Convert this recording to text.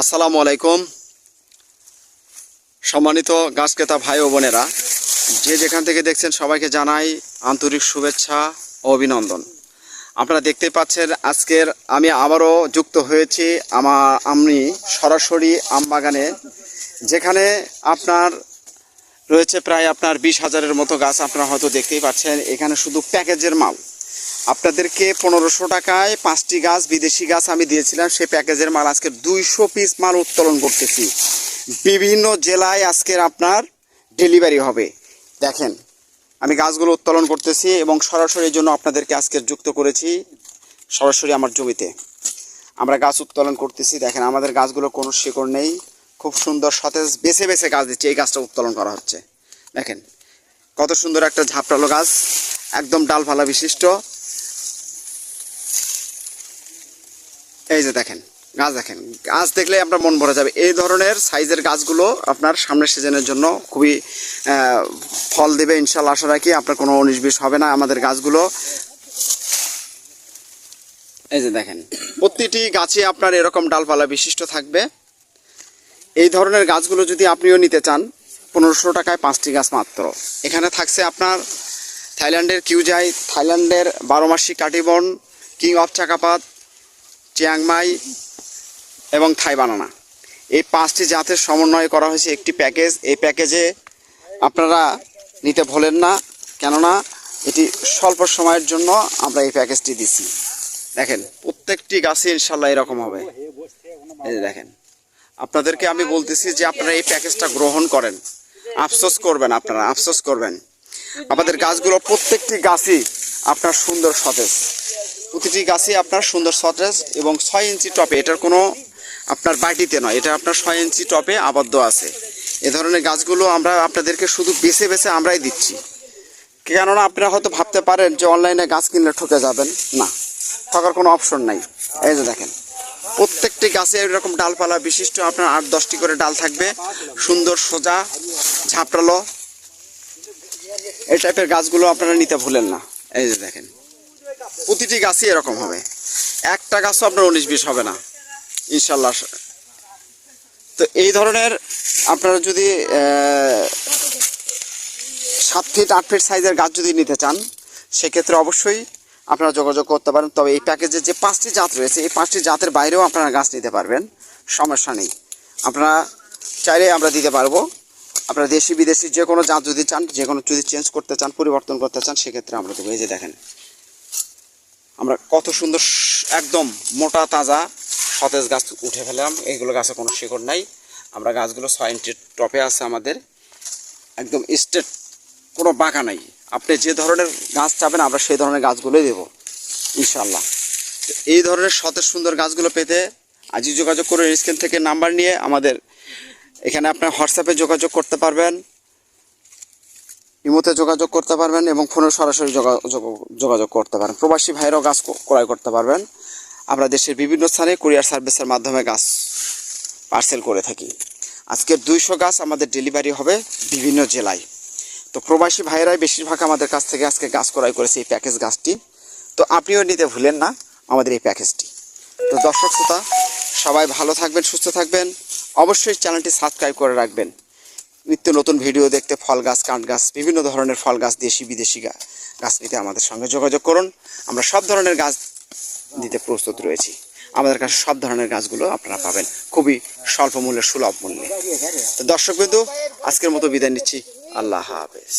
আসসালামু আলাইকুম। সম্মানিত গাছ ক্রেতা ভাই ও বোনেরা, যে যেখান থেকে দেখছেন সবাইকে জানাই আন্তরিক শুভেচ্ছা ও অভিনন্দন। আপনারা দেখতেই পাচ্ছেন আজকের আমি আবারও যুক্ত হয়েছি আমার আমি সরাসরি আমবাগানে, যেখানে আপনার রয়েছে প্রায় আপনার বিশ হাজারের মতো গাছ আপনারা হয়তো দেখতেই পাচ্ছেন। এখানে শুধু প্যাকেজের মাল। আপনাদেরকে পনেরোশো টাকায় পাঁচটি গাছ, বিদেশি গাছ আমি দিয়েছিলাম। সেই প্যাকেজের মাল আজকে দুইশো পিস মাল উত্তোলন করতেছি। বিভিন্ন জেলায় আজকের আপনার ডেলিভারি হবে। দেখেন, আমি গাছগুলো উত্তোলন করতেছি এবং সরাসরি জন্য আপনাদেরকে আজকে যুক্ত করেছি সরাসরি আমার জমিতে। আমরা গাছ উত্তোলন করতেছি। দেখেন, আমাদের গাছগুলো কোনো শিকড় নেই। খুব সুন্দর সতেজ, বেছে বেছে গাছ দিচ্ছে। এই গাছটা উত্তোলন করা হচ্ছে। দেখেন, কত সুন্দর একটা ঝাপটালো গাছ। একদম ডালফালা বিশিষ্ট। এই যে দেখেন, গাছ দেখেন। গাছ দেখলে আপনার মন ভরে যাবে। এই ধরনের সাইজের গাছগুলো আপনার সামনের সিজনের জন্য খুবই ফল দেবে ইনশাল্লাহ। আশা রাখি আপনার কোনো উনিশ হবে না আমাদের গাছগুলো। এই যে দেখেন, প্রতিটি গাছে আপনার এরকম ডালপালা বিশিষ্ট থাকবে। এই ধরনের গাছগুলো যদি আপনিও নিতে চান, পনেরোশো টাকায় পাঁচটি গাছ মাত্র। এখানে থাকছে আপনার থাইল্যান্ডের কিউজাই, থাইল্যান্ডের বারোমাসি কাটিবন, কিং অফ চাকাপাত চিয়াংমাই এবং থাই বানানা। এই পাঁচটি জাতের সমন্বয় করা হয়েছে একটি প্যাকেজ। এই প্যাকেজে আপনারা নিতে ভোলেন না, কেননা এটি স্বল্প সময়ের জন্য আমরা এই প্যাকেজটি দিছি। দেখেন, প্রত্যেকটি গাছে ইনশাল্লাহ এরকম হবে। দেখেন, আপনাদেরকে আমি বলতেছি যে আপনারা এই প্যাকেজটা গ্রহণ করেন। আফসোস করবেন আপনারা, আফসোস করবেন। আমাদের গাছগুলো প্রত্যেকটি গাছই আপনার সুন্দর সতেজ। প্রতিটি গাছই আপনার সুন্দর সতেজ এবং ছয় ইঞ্চি টপে, এটার কোনো আপনার বাটিতে নয়, এটা আপনার ছয় ইঞ্চি টপে আবদ্ধ আছে। এ ধরনের গাছগুলো আমরা আপনাদেরকে শুধু বেছে বেছে আমরাই দিচ্ছি। কেননা আপনারা হয়তো ভাবতে পারেন যে অনলাইনে গাছ কিনলে ঠকে যাবেন। না, ঠকার কোনো অপশন নাই। এই যে দেখেন, প্রত্যেকটি গাছে এরকম ডালপালা বিশিষ্ট, আপনার আট দশটি করে ডাল থাকবে। সুন্দর সোজা, ঝাপটালো। এই টাইপের গাছগুলো আপনারা নিতে ভুলেন না। এই যে দেখেন প্রতিটি গাছই এরকম হবে। একটা গাছও আপনার উনিশ বিশ হবে না। ইনশাল্লাহ। তো এই ধরনের আপনারা যদি সাত ফিট আট ফিট সাইজের গাছ যদি নিতে চান, সেক্ষেত্রে অবশ্যই আপনারা যোগাযোগ করতে পারেন। তবে এই প্যাকেজের যে পাঁচটি জাত রয়েছে, এই পাঁচটি জাতের বাইরেও আপনারা গাছ নিতে পারবেন। সমস্যা নেই। আপনারা চাইলে আমরা দিতে পারব। আপনারা দেশি বিদেশি যে কোনো জাত যদি চান, যে কোনো যদি চেঞ্জ করতে চান, পরিবর্তন করতে চান, সেক্ষেত্রে আমরা দেবো। এই যে দেখেন। আমরা কত সুন্দর একদম মোটা তাজা সতেজ গাছ উঠে ফেলাম এইগুলো গাছে কোনো শিকড় নাই। আমরা গাছগুলো ছয় ইঞ্চি টপে আছে আমাদের। একদম স্টেট কোনো বাঁকা নাই। আপনি যে ধরনের গাছ চাবেন, আমরা সেই ধরনের গাছগুলোই দেবো ইনশাল্লাহ এই ধরনের সতেজ সুন্দর গাছগুলো পেতে আজই যোগাযোগ করে স্ক্রিন থেকে নাম্বার নিয়ে আমাদের এখানে আপনার হোয়াটসঅ্যাপে যোগাযোগ করতে পারবেন। ইমোতে যোগাযোগ করতে পারবেন এবং ফোনে সরাসরি যোগা- যোগাযোগ করতে পারেন। প্রবাসী ভাইরাও গাছ ক্রয় করতে পারবেন। আমরা দেশের বিভিন্ন স্থানে কুরিয়ার সার্ভিসের মাধ্যমে গাছ পার্সেল করে থাকি। আজকের দুইশো গাছ আমাদের ডেলিভারি হবে বিভিন্ন জেলায়। তো প্রবাসী ভাইয়েরাই বেশিরভাগ আমাদের কাছ থেকে আজকে গাছ ক্রয় করেছে এই প্যাকেজ গাছটি। তো আপনিও নিতে ভুলেন না আমাদের এই প্যাকেজটি। তো দর্শক শ্রোতা, সবাই ভালো থাকবেন, সুস্থ থাকবেন। অবশ্যই চ্যানেলটি সাবস্ক্রাইব করে রাখবেন। নিত্য নতুন ভিডিও দেখতে ফল গাছ, কাঠ গাছ, বিভিন্ন ধরনের ফল গাছ দেশি, বিদেশি গাছ নিতে আমাদের সঙ্গে যোগাযোগ করুন। আমরা সব ধরনের গাছ দিতে প্রস্তুত রয়েছি। আমাদের কাছে সব ধরনের গাছগুলো আপনারা পাবেন খুবই স্বল্প মূল্যে, সুলভ মূল্যে। তো দর্শক বিন্দু আজকের মতো বিদায় নিচ্ছি। আল্লাহ হাফেজ।